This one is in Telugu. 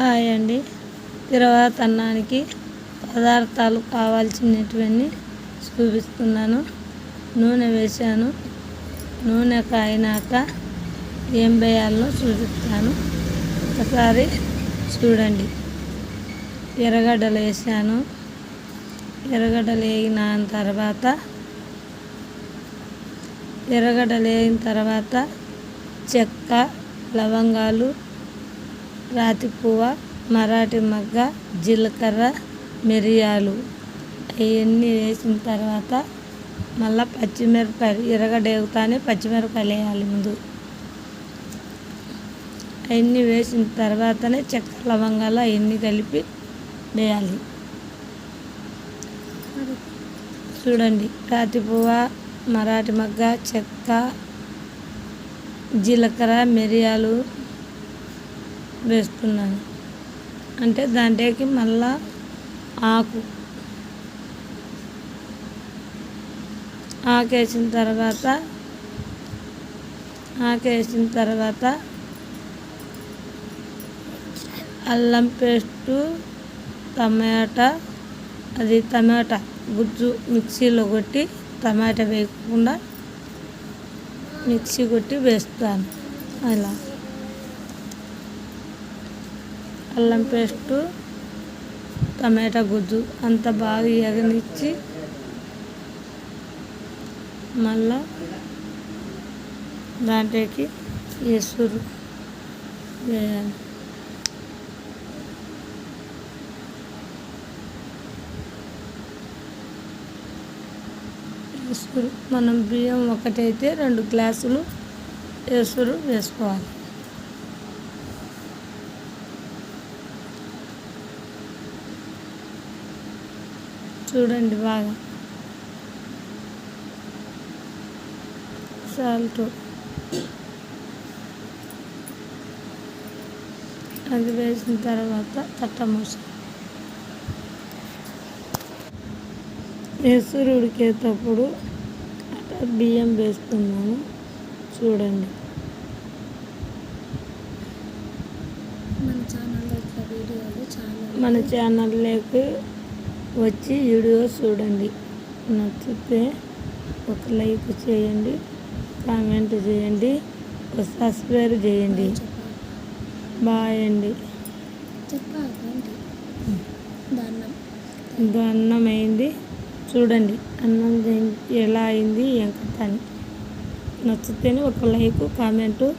హాయ్ అండి. తర్వాత అన్నానికి పదార్థాలు కావాల్సినటువన్నీ చూపిస్తున్నాను. నూనె వేసాను నూనె కాయినాక ఏం వేయాలో చూపిస్తాను. ఒకసారి చూడండి. ఎర్రగడ్డలు వేసాను ఎర్రగడ్డలు వేగిన తర్వాత ఎర్రగడ్డలు వేగిన తర్వాత చెక్క లవంగాలు రాతిపువ్వ మరాఠీ మగ్గ జీలకర్ర మిరియాలు. అవన్నీ వేసిన తర్వాత మళ్ళీ పచ్చిమిరపకాయలు ఇరగడేగుతానే వేగుతానే పచ్చిమిరపకాయలు వేయాలి ముందు. అవన్నీ వేసిన తర్వాతనే చెక్క లవంగాలు అవన్నీ కలిపి వేయాలి. చూడండి రాతిపువ్వ మరాఠీ మగ్గ చెక్క జీలకర్ర మిరియాలు వేస్తున్నాను. అంటే దాంట్లోకి మళ్ళా ఆకు. ఆకేసిన తర్వాత ఆకేసిన తర్వాత అల్లం పేస్టు టమాటా అది టమాటా గుజ్జు మిక్సీలో కొట్టి టమాటా వేయకుండా మిక్సీ కొట్టి వేస్తాను. అలా. అల్లం పేస్టు టమాటా గుజ్జు అంత బాగా ఎగనిచ్చి మళ్ళా దాంట్లోకి ఎసురు వేయాలి. ఎసురు మనం బియ్యం ఒకటైతే రెండు గ్లాసులు ఎసురు వేసుకోవాలి. చూడండి బాగా. సాల్ట్. అది వేసిన తర్వాత తట్టమూస ఎసురు ఉడికేటప్పుడు బియ్యం వేస్తున్నాను. చూడండి. మన చాలా మన ఛానల్లోకి వచ్చి వీడియో చూడండి. నచ్చితే ఒక లైక్ చేయండి కామెంట్ చేయండి ఒక సబ్స్క్రైబ్ చేయండి. బాయ్ అండి. చెప్పాలండి అన్నం అయింది. చూడండి అన్నం ఎలా అయింది ఏం కథ అని నచ్చితేనే ఒక లైక్ కామెంటు.